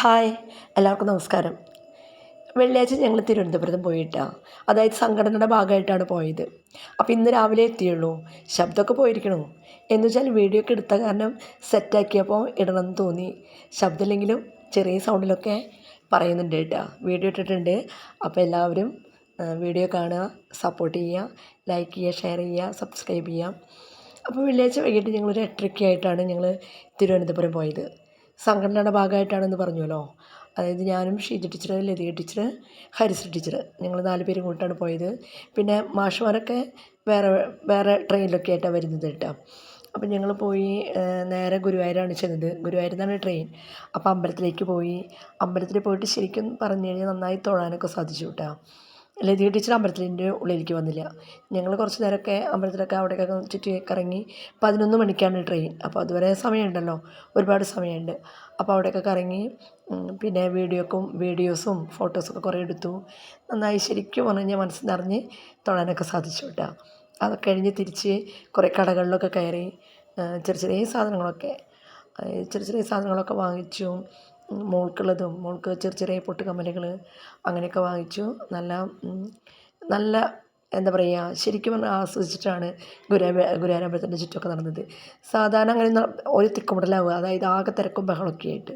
Hi എല്ലാവർക്കും നമസ്കാരം. വെള്ളിയാഴ്ച ഞങ്ങൾ തിരുവനന്തപുരത്ത് പോയിട്ടാണ് അതായത് സംഘടനയുടെ ഭാഗമായിട്ടാണ് പോയത്. അപ്പോൾ ഇന്ന് രാവിലെ എത്തിയുള്ളൂ. ശബ്ദമൊക്കെ പോയിരിക്കണോ. എന്ന് വെച്ചാൽ വീഡിയോ ഒക്കെ എടുത്ത കാരണം സെറ്റാക്കിയപ്പോൾ ഇടണമെന്ന് തോന്നി. ശബ്ദമില്ലെങ്കിലും ചെറിയ സൗണ്ടിലൊക്കെ പറയുന്നുണ്ട് കേട്ടോ. വീഡിയോ ഇട്ടിട്ടുണ്ട്. അപ്പോൾ എല്ലാവരും വീഡിയോ കാണുക സപ്പോർട്ട് ചെയ്യുക ലൈക്ക് ചെയ്യുക ഷെയർ ചെയ്യുക സബ്സ്ക്രൈബ് ചെയ്യുക. അപ്പോൾ വെള്ളിയാഴ്ച വൈകിട്ട് ഞങ്ങളൊരു എട്ടരയ്ക്കായിട്ടാണ് ഞങ്ങൾ തിരുവനന്തപുരം പോയത്. സംഘടനയുടെ ഭാഗമായിട്ടാണെന്ന് പറഞ്ഞല്ലോ അതായത് ഞാനും Sheeja teacher Lathika teacher Harishree teacher ഞങ്ങൾ നാല് പേരും കൂട്ടാണ് പോയത്. പിന്നെ മാഷുമാരൊക്കെ വേറെ വേറെ ട്രെയിനിലൊക്കെ ആയിട്ടാണ് വരുന്നത് കേട്ടോ. അപ്പം ഞങ്ങൾ പോയി നേരെ ഗുരുവായൂരാണ് ചെന്നത്. ഗുരുവായൂരിൽ ട്രെയിൻ അപ്പോൾ അമ്പലത്തിലേക്ക് പോയി. അമ്പലത്തിൽ പോയിട്ട് ശരിക്കും പറഞ്ഞു കഴിഞ്ഞാൽ നന്നായി തൊഴാനൊക്കെ സാധിച്ചു കേട്ടോ. ലതിക ടീച്ചർ അമ്പലത്തിന്റെ ഉള്ളിലേക്ക് വന്നില്ല. ഞങ്ങൾ കുറച്ച് നേരമൊക്കെ അമ്പലത്തിലൊക്കെ അവിടെയൊക്കെ ചുറ്റി കറങ്ങി പതിനൊന്ന് മണിക്കാണ് ട്രെയിൻ അപ്പോൾ അതുവരെ സമയമുണ്ടല്ലോ ഒരുപാട് സമയമുണ്ട്. അപ്പോൾ അവിടെയൊക്കെ കറങ്ങി പിന്നെ വീഡിയോക്കും വീഡിയോസും ഫോട്ടോസൊക്കെ കുറേ എടുത്തു. നന്നായി ശരിക്കും പറഞ്ഞു കഴിഞ്ഞാൽ മനസ്സ് നിറഞ്ഞ് തൊഴാനൊക്കെ സാധിച്ചു കേട്ടോ. അതൊക്കെ കഴിഞ്ഞ് തിരിച്ച് കുറേ കടകളിലൊക്കെ കയറി ചെറിയ ചെറിയ സാധനങ്ങളൊക്കെ ചെറിയ ചെറിയ സാധനങ്ങളൊക്കെ വാങ്ങിച്ചു. മോൾക്കുള്ളതും മോൾക്ക് ചെറിയ ചെറിയ പൊട്ടുകമ്മലുകൾ അങ്ങനെയൊക്കെ വാങ്ങിച്ചു നല്ല നല്ല എന്താ പറയുക ശരിക്കും പറഞ്ഞാൽ ആസ്വദിച്ചിട്ടാണ് ഗുരുവായൂർ ഗുരുവായൂരമ്പലത്തിന്റെ ചുറ്റുമൊക്കെ നടന്നത്. സാധാരണ അങ്ങനെ ഒരു തിക്കുമുടലാവുക അതായത് ആകെ തിരക്കും ബഹളമൊക്കെ ആയിട്ട്.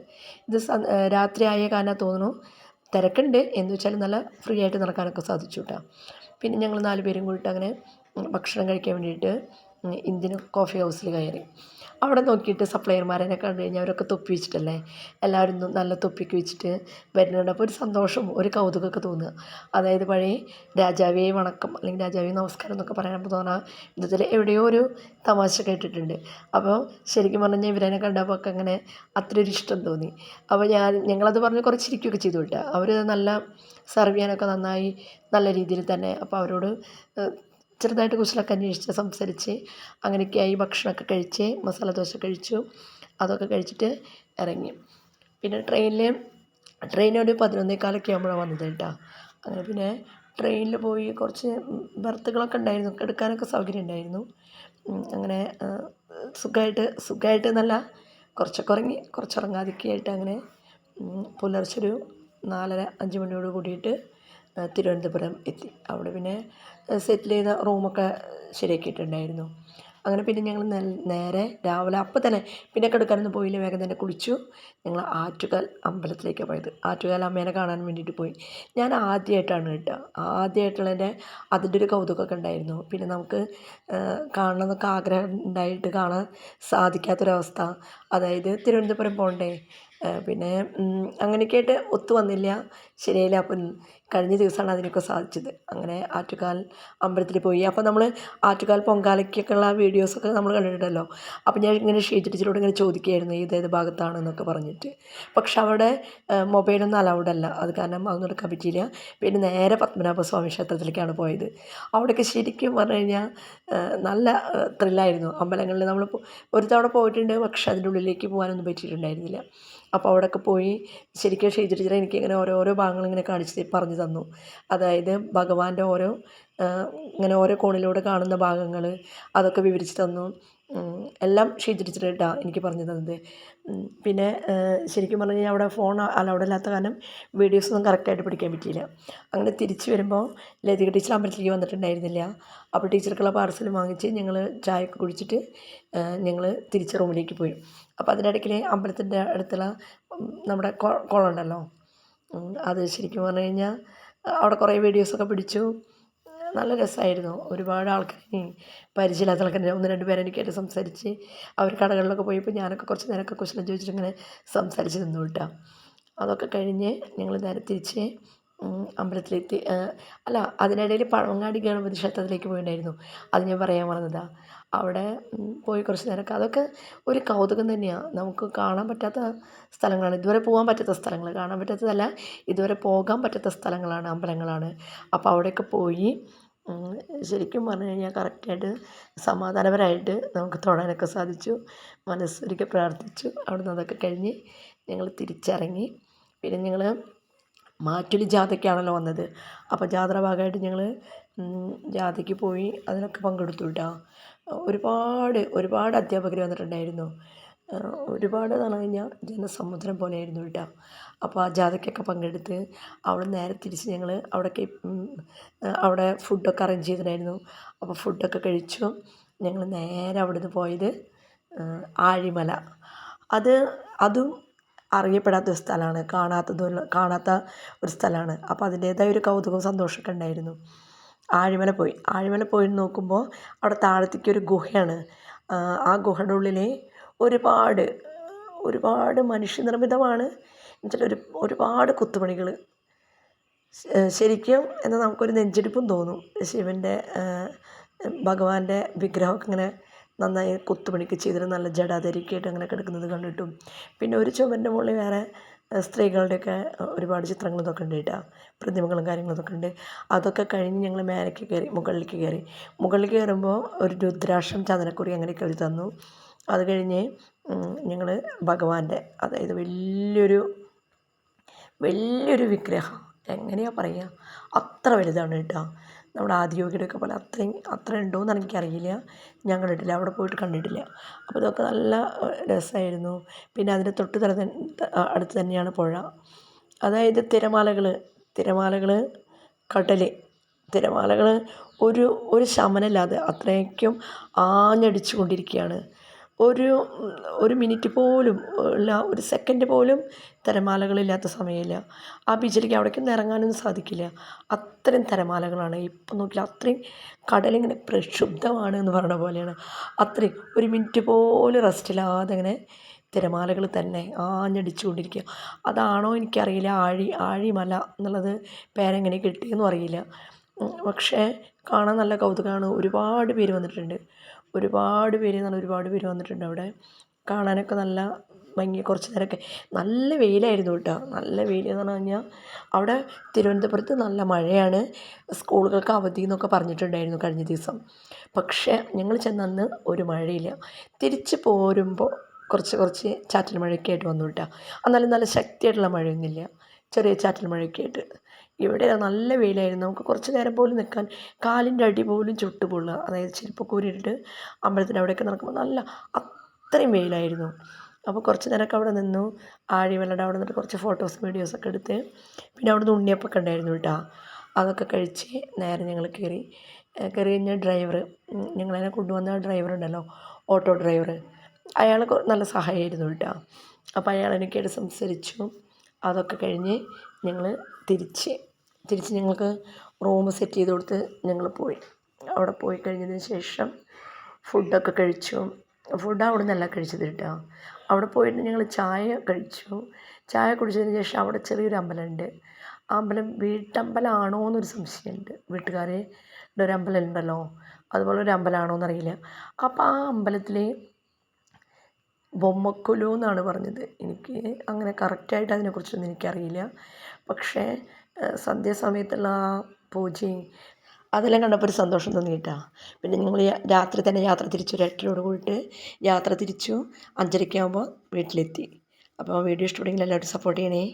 ഇത് രാത്രി ആയ കാരണം തോന്നുന്നു തിരക്കുണ്ട്. എന്ന് വെച്ചാൽ നല്ല ഫ്രീ ആയിട്ട് നടക്കാനൊക്കെ സാധിച്ചു കേട്ടോ പിന്നെ ഞങ്ങൾ നാല് പേരും കൂടിയിട്ട് അങ്ങനെ ഭക്ഷണം കഴിക്കാൻ വേണ്ടിയിട്ട് ഇന്ത്യൻ കോഫി ഹൗസിൽ കയറി. അവിടെ നോക്കിയിട്ട് സപ്ലൈയർമാരെ കണ്ടു കഴിഞ്ഞാൽ അവരൊക്കെ തൊപ്പി വെച്ചിട്ടല്ലേ? എല്ലാവരും നല്ല തൊപ്പിക്ക് വെച്ചിട്ട് വരുന്നുണ്ട്. അപ്പോൾ ഒരു സന്തോഷം ഒരു കൗതുകമൊക്കെ തോന്നുക. അതായത് പഴയ രാജാവേ വണക്കം അല്ലെങ്കിൽ രാജാവേ നമസ്കാരം എന്നൊക്കെ പറയാൻ തോന്നാ ഇതിൽ എവിടെയോ ഒരു തമാശ കേട്ടിട്ടുണ്ട്. അപ്പോൾ ശരിക്കും പറഞ്ഞാൽ ഇവരെന്നെ കണ്ടപ്പോൾ ഒക്കെ അങ്ങനെ അത്ര ഒരു ഇഷ്ടം തോന്നി. അപ്പോൾ ഞാൻ ഞങ്ങളത് പറഞ്ഞ് കുറച്ചിരിക്കുകയൊക്കെ ചെയ്തു കേട്ടോ. അവർ നല്ല സെർവ് ചെയ്യാനൊക്കെ നന്നായി നല്ല രീതിയിൽ തന്നെ. അപ്പോൾ അവരോട് ചെറുതായിട്ട് കുശലൊക്കെ അന്വേഷിച്ച് സംസാരിച്ച് അങ്ങനെയൊക്കെയായി ഭക്ഷണമൊക്കെ കഴിച്ച് മസാല ദോശ കഴിച്ചു അതൊക്കെ കഴിച്ചിട്ട് ഇറങ്ങി. പിന്നെ ട്രെയിനിൽ ട്രെയിനൊരു പതിനൊന്നേക്കാലൊക്കെ ആകുമ്പോഴാണ് വന്നത് കേട്ടോ. അങ്ങനെ പിന്നെ ട്രെയിനിൽ പോയി കുറച്ച് ബർത്തുകളൊക്കെ ഉണ്ടായിരുന്നു എടുക്കാനൊക്കെ സൗകര്യം ഉണ്ടായിരുന്നു. അങ്ങനെ സുഖമായിട്ട് സുഖമായിട്ട് നല്ല കുറച്ചൊക്കെ ഉറങ്ങി കുറച്ചുറങ്ങാതൊക്കെ ആയിട്ട് അങ്ങനെ പുലർച്ചൊരു നാലര അഞ്ച് മണിയോട് കൂടിയിട്ട് തിരുവനന്തപുരം എത്തി. അവിടെ പിന്നെ സെറ്റിൽ ചെയ്ത റൂമൊക്കെ ശരിയാക്കിയിട്ടുണ്ടായിരുന്നു. അങ്ങനെ പിന്നെ ഞങ്ങൾ നേരെ രാവിലെ അപ്പം തന്നെ പിന്നെ കിടക്കാനൊന്നും പോയില്ല. വേഗം തന്നെ കുളിച്ചു. ഞങ്ങൾ ആറ്റുകാൽ അമ്പലത്തിലേക്കാണ് പോയത്. ആറ്റുകാൽ അമ്മേനെ കാണാൻ വേണ്ടിയിട്ട് പോയി. ഞാൻ ആദ്യമായിട്ടാണ് കേട്ടോ. ആദ്യമായിട്ടുള്ളതിന്റെ അതിന്റെ ഒരു കൗതുകമൊക്കെ ഉണ്ടായിരുന്നു. പിന്നെ നമുക്ക് കാണണമെന്നൊക്കെ ആഗ്രഹം ഉണ്ടായിട്ട് കാണാൻ സാധിക്കാത്തൊരവസ്ഥ. അതായത് തിരുവനന്തപുരം പോകണ്ടേ? പിന്നെ അങ്ങനെയൊക്കെയായിട്ട് ഒത്തു വന്നില്ല. ശരിയായില്ല. അപ്പം കഴിഞ്ഞ ദിവസമാണ് അതിനൊക്കെ സാധിച്ചത്. അങ്ങനെ ആറ്റുകാൽ അമ്പലത്തിൽ പോയി. അപ്പോൾ നമ്മൾ ആറ്റുകാൽ പൊങ്കാലയ്ക്കൊക്കെ ഉള്ള വീഡിയോസൊക്കെ നമ്മൾ കണ്ടിട്ടുണ്ടല്ലോ. അപ്പോൾ ഞാൻ ഇങ്ങനെ ഷീ ടീച്ചറോട് ഇങ്ങനെ ചോദിക്കുകയായിരുന്നു ഇതേത് ഭാഗത്താണെന്നൊക്കെ പറഞ്ഞിട്ട്. പക്ഷെ അവിടെ മൊബൈലൊന്നും അലൗഡ് അല്ല. അത് കാരണം അതൊന്നും എടുക്കാൻ പറ്റിയില്ല. പിന്നെ നേരെ പത്മനാഭ സ്വാമി ക്ഷേത്രത്തിലേക്കാണ് പോയത്. അവിടെയൊക്കെ ശരിക്കും പറഞ്ഞു കഴിഞ്ഞാൽ നല്ല ത്രില്ലായിരുന്നു അമ്പലങ്ങളിൽ നമ്മൾ ഒരു തവണ പോയിട്ടുണ്ട്. പക്ഷെ അതിന്റെ ഉള്ളിലേക്ക് പോകാനൊന്നും പറ്റിയിട്ടുണ്ടായിരുന്നില്ല. അപ്പോൾ അവിടെയൊക്കെ പോയി ശരിക്കും ഷീജ ടീച്ചർ എനിക്ക് ഇങ്ങനെ ഓരോരോ ഭാഗങ്ങൾ ഇങ്ങനെ കാണിച്ച് പറഞ്ഞു തന്നു. അതായത് ഭഗവാന്റെ ഓരോ ഇങ്ങനെ ഓരോ കോണിലൂടെ കാണുന്ന ഭാഗങ്ങൾ അതൊക്കെ വിവരിച്ച് തന്നു. എല്ലാം ഷീജ എനിക്ക് പറഞ്ഞു തന്നത്. പിന്നെ ശരിക്കും പറഞ്ഞു കഴിഞ്ഞാൽ അവിടെ ഫോൺ അലൗഡ് അല്ലാത്ത കാരണം വീഡിയോസൊന്നും കറക്റ്റായിട്ട് പിടിക്കാൻ പറ്റിയില്ല. അങ്ങനെ തിരിച്ചു വരുമ്പോൾ ലതിക ടീച്ചർ അമ്പലത്തിലേക്ക് വന്നിട്ടുണ്ടായിരുന്നില്ല. അപ്പോൾ ടീച്ചർക്കുള്ള പാർസൽ വാങ്ങിച്ച് ഞങ്ങൾ ചായ കുടിച്ചിട്ട് ഞങ്ങൾ തിരിച്ച് റൂമിലേക്ക് പോയി. അപ്പോൾ അതിനിടയ്ക്കിൽ അമ്പലത്തിന്റെ അടുത്തുള്ള നമ്മുടെ കുളം ഉണ്ടല്ലോ അത് ശരിക്കും പറഞ്ഞു കഴിഞ്ഞാൽ അവിടെ കുറേ വീഡിയോസൊക്കെ പിടിച്ചു. നല്ല രസമായിരുന്നു ഒരുപാട് ആൾക്കാർ പരിചയമില്ലാത്ത ആൾക്കാർ ഒന്ന് രണ്ട് പേരെ എനിക്കായിട്ട് സംസാരിച്ച് അവർ കടകളിലൊക്കെ പോയപ്പോൾ ഞാനൊക്കെ കുറച്ച് നേരമൊക്കെ കുശലം ചോദിച്ചിട്ട് ഇങ്ങനെ സംസാരിച്ച് നിന്നു കേട്ടോ. അതൊക്കെ കഴിഞ്ഞ് ഞങ്ങൾ നേരെ തിരിച്ച് അമ്പലത്തിലെത്തി അല്ല അതിനിടയിൽ പഴവങ്ങാടി ഗണപതി ക്ഷേത്രത്തിലേക്ക് പോയിട്ടുണ്ടായിരുന്നു അത് ഞാൻ പറയാൻ മറന്നതാണ് അവിടെ പോയി കുറച്ച് നേരമൊക്കെ. അതൊക്കെ ഒരു കൗതുകം തന്നെയാണ് നമുക്ക് കാണാൻ പറ്റാത്ത സ്ഥലങ്ങളാണ്. ഇതുവരെ പോകാൻ പറ്റാത്ത സ്ഥലങ്ങൾ. കാണാൻ പറ്റാത്തതല്ല ഇതുവരെ പോകാൻ പറ്റാത്ത സ്ഥലങ്ങളാണ് അമ്പലങ്ങളാണ്. അപ്പോൾ അവിടെയൊക്കെ പോയി ശരിക്കും പറഞ്ഞു കഴിഞ്ഞാൽ കറക്റ്റായിട്ട് സമാധാനപരമായിട്ട് നമുക്ക് തൊഴാനൊക്കെ സാധിച്ചു. മനസ്സൊരുക്കി പ്രാർത്ഥിച്ചു. അവിടെ അതൊക്കെ കഴിഞ്ഞ് ഞങ്ങൾ തിരിച്ചിറങ്ങി. പിന്നെ ഞങ്ങൾ മാറ്റുലി ജാഥയ്ക്കാണല്ലോ വന്നത്. അപ്പോൾ ജാഥയുടെ ഭാഗമായിട്ട് ഞങ്ങൾ ജാഥയ്ക്ക് പോയി അതിനൊക്കെ പങ്കെടുത്തു കേട്ടോ ഒരുപാട് ഒരുപാട് അധ്യാപകർ വന്നിട്ടുണ്ടായിരുന്നു. ഒരുപാട് എന്ന് പറഞ്ഞു കഴിഞ്ഞാൽ ജനസമുദ്രം പോലെയായിരുന്നു കേട്ടോ അപ്പോൾ ആ ജാഥയ്ക്കൊക്കെ പങ്കെടുത്ത് അവിടെ നേരെ തിരിച്ച് ഞങ്ങൾ അവിടേക്ക് അവിടെ ഫുഡൊക്കെ അറേഞ്ച് ചെയ്തിട്ടുണ്ടായിരുന്നു. അപ്പോൾ ഫുഡൊക്കെ കഴിച്ചു ഞങ്ങൾ നേരെ അവിടുന്ന് പോയത് ആഴിമല. അത് അതും അറിയപ്പെടാത്ത ഒരു സ്ഥലമാണ്. കാണാത്തതുള്ള കാണാത്ത ഒരു സ്ഥലമാണ്. അപ്പോൾ അതിന്റേതായ ഒരു കൗതുകവും സന്തോഷമൊക്കെ ഉണ്ടായിരുന്നു. ആഴിമല പോയി. ആഴിമല പോയി നോക്കുമ്പോൾ അവിടെ താഴത്തേക്ക് ഒരു ഗുഹയാണ്. ആ ഗുഹയുടെ ഉള്ളിൽ ഒരുപാട് ഒരുപാട് മനുഷ്യനിർമ്മിതമാണ്. എന്നുവെച്ചാൽ ഒരു ഒരുപാട് കുത്തുപണികൾ ശരിക്കും എന്നാൽ നമുക്കൊരു നെഞ്ചിടിപ്പും തോന്നും. ശിവന്റെ ഭഗവാന്റെ വിഗ്രഹമൊക്കെ ഇങ്ങനെ നന്നായി കൊത്തുപണിക്ക് ചെയ്തിട്ട് നല്ല ജടാധരിക്കായിട്ട് അങ്ങനെ കിടക്കുന്നത് കണ്ടിട്ടും. പിന്നെ ഒരു ചുമന്റെ മുകളിൽ വേറെ സ്ത്രീകളുടെയൊക്കെ ഒരുപാട് ചിത്രങ്ങൾ ഇതൊക്കെ ഉണ്ട് കേട്ടോ. പ്രതിമകളും കാര്യങ്ങളും ഇതൊക്കെ ഉണ്ട്. അതൊക്കെ കഴിഞ്ഞ് ഞങ്ങൾ മേലേക്ക് കയറി മുകളിലേക്ക് കയറി. മുകളിൽ കയറുമ്പോൾ ഒരു രുദ്രാക്ഷം ചന്ദനക്കുറി അങ്ങനെയൊക്കെ അവർ തന്നു. അത് കഴിഞ്ഞ് ഞങ്ങൾ ഭഗവാന്റെ അതായത് വലിയൊരു വലിയൊരു വിഗ്രഹം എങ്ങനെയാ പറയുക അത്ര വലുതാണ് കേട്ടോ. നമ്മുടെ ആദിയോഗിയുടെയൊക്കെ പോലെ അത്രയും അത്ര ഉണ്ടോയെന്ന് എനിക്കറിയില്ല. ഞാൻ കണ്ടിട്ടില്ല അവിടെ പോയിട്ട് കണ്ടിട്ടില്ല. അപ്പോൾ ഇതൊക്കെ നല്ല രസമായിരുന്നു. പിന്നെ അതിന്റെ തൊട്ട് തല അടുത്ത് തന്നെയാണ് പുഴ. അതായത് തിരമാലകൾ തിരമാലകൾ കടൽ തിരമാലകൾ ഒരു ഒരു ശമനമില്ലാതെ അത്രയ്ക്കും ആഞ്ഞടിച്ചു കൊണ്ടിരിക്കുകയാണ് ഒരു ഒരു മിനിറ്റ് പോലും ഇല്ല ഒരു സെക്കൻഡ് പോലും തിരമാലകളില്ലാത്ത സമയമില്ല. ആ ബീച്ചിലേക്ക് അവിടേക്കൊന്നും ഇറങ്ങാനൊന്നും സാധിക്കില്ല. അത്രയും തിരമാലകളാണ്. ഇപ്പം നോക്കിയാൽ അത്രയും കടലിങ്ങനെ പ്രക്ഷുബ്ധമാണ് എന്ന് പറയുന്ന പോലെയാണ്. അത്രയും ഒരു മിനിറ്റ് പോലും റെസ്റ്റില്ലാതെ ഇങ്ങനെ തിരമാലകൾ തന്നെ ആഞ്ഞടിച്ചുകൊണ്ടിരിക്കുക. അതാണോ എനിക്കറിയില്ല. ആഴി ആഴിമല എന്നുള്ളത് പേരെങ്ങനെ കിട്ടിയെന്നും അറിയില്ല. പക്ഷേ കാണാൻ നല്ല കൗതുകമാണ്. ഒരുപാട് പേര് വന്നിട്ടുണ്ട്. ഒരുപാട് പേര് എന്ന് ഒരുപാട് പേര് വന്നിട്ടുണ്ട് അവിടെ. കാണാനൊക്കെ നല്ല ഭംഗി കുറച്ച് നേരമൊക്കെ. നല്ല വെയിലായിരുന്നു കേട്ടോ. നല്ല വെയിൽ എന്ന് പറഞ്ഞു കഴിഞ്ഞാൽ അവിടെ തിരുവനന്തപുരത്ത് നല്ല മഴയാണ്. സ്കൂളുകൾക്ക് അവധി എന്നൊക്കെ പറഞ്ഞിട്ടുണ്ടായിരുന്നു കഴിഞ്ഞ ദിവസം. പക്ഷേ ഞങ്ങൾ ചെന്നന്ന് ഒരു മഴയില്ല. തിരിച്ച് പോരുമ്പോൾ കുറച്ച് കുറച്ച് ചാറ്റൽ മഴയൊക്കെ ആയിട്ട് വന്നു കേട്ടോ. എന്നാലും നല്ല ശക്തിയായിട്ടുള്ള മഴയൊന്നുമില്ല. ചെറിയ ചാറ്റൽ മഴയൊക്കെ ആയിട്ട്. ഇവിടെ നല്ല വെയിലായിരുന്നു. നമുക്ക് കുറച്ച് നേരം പോലും നിൽക്കാൻ കാലിന്റെ അടി പോലും ചുട്ടു പൊള്ളുക അതായത് ചെരുപ്പൊക്കെ ഊരിയിട്ട് അമ്പലത്തിന്റെ അവിടെയൊക്കെ നടക്കുമ്പോൾ നല്ല അത്രയും വെയിലായിരുന്നു. അപ്പോൾ കുറച്ച് നേരമൊക്കെ അവിടെ നിന്നു. ആഴിമലയുടെ അവിടെ നിന്നിട്ട് കുറച്ച് ഫോട്ടോസ് വീഡിയോസൊക്കെ എടുത്ത് പിന്നെ അവിടുന്ന് ഉണ്ണിയപ്പൊക്കെ ഉണ്ടായിരുന്നു കേട്ടോ. അതൊക്കെ കഴിച്ച് നേരെ ഞങ്ങൾ കയറി. കയറി കഴിഞ്ഞ ഡ്രൈവർ ഞങ്ങളതിനെ കൊണ്ടുവന്ന ഡ്രൈവർ ഉണ്ടല്ലോ ഓട്ടോ ഡ്രൈവർ അയാൾ നല്ല സഹായമായിരുന്നു കേട്ടോ. അപ്പോൾ അയാൾ എനിക്കായിട്ട് സംസാരിച്ചു. അതൊക്കെ കഴിഞ്ഞ് ഞങ്ങൾ തിരിച്ച് തിരിച്ച് ഞങ്ങൾക്ക് റൂം സെറ്റ് ചെയ്ത് കൊടുത്ത് ഞങ്ങൾ പോയി. അവിടെ പോയി കഴിഞ്ഞതിന് ശേഷം ഫുഡൊക്കെ കഴിച്ചു. ഫുഡ് അവിടെ നിന്നല്ല കഴിച്ചത് കേട്ടോ. അവിടെ പോയിട്ട് ഞങ്ങൾ ചായ കഴിച്ചു. ചായ കുടിച്ചതിന് ശേഷം അവിടെ ചെറിയൊരു അമ്പലമുണ്ട്. ആ അമ്പലം വീട്ടമ്പലമാണോ എന്നൊരു സംശയമുണ്ട്. വീട്ടുകാരെ ഒരു അമ്പലം ഉണ്ടല്ലോ അതുപോലെ ഒരു അമ്പലമാണോ എന്നറിയില്ല അപ്പോൾ ആ അമ്പലത്തിൽ ബൊമ്മക്കൊലു എന്നാണ് പറഞ്ഞത്. എനിക്ക് അങ്ങനെ കറക്റ്റായിട്ട് അതിനെക്കുറിച്ചൊന്നും എനിക്കറിയില്ല. പക്ഷേ സന്ധ്യാസമയത്തുള്ള ആ പൂജയും അതെല്ലാം കണ്ടപ്പോൾ ഒരു സന്തോഷം തോന്നി പിന്നെ ഞങ്ങൾ രാത്രി തന്നെ യാത്ര തിരിച്ചു. ഒരു എട്ടരയോട് കൂടിയിട്ട് യാത്ര തിരിച്ചു. അഞ്ചരയ്ക്കാകുമ്പോൾ വീട്ടിലെത്തി. അപ്പോൾ വീഡിയോ ഇഷ്ടപ്പെടുമെങ്കിൽ എല്ലാവരും സപ്പോർട്ട് ചെയ്യണേ.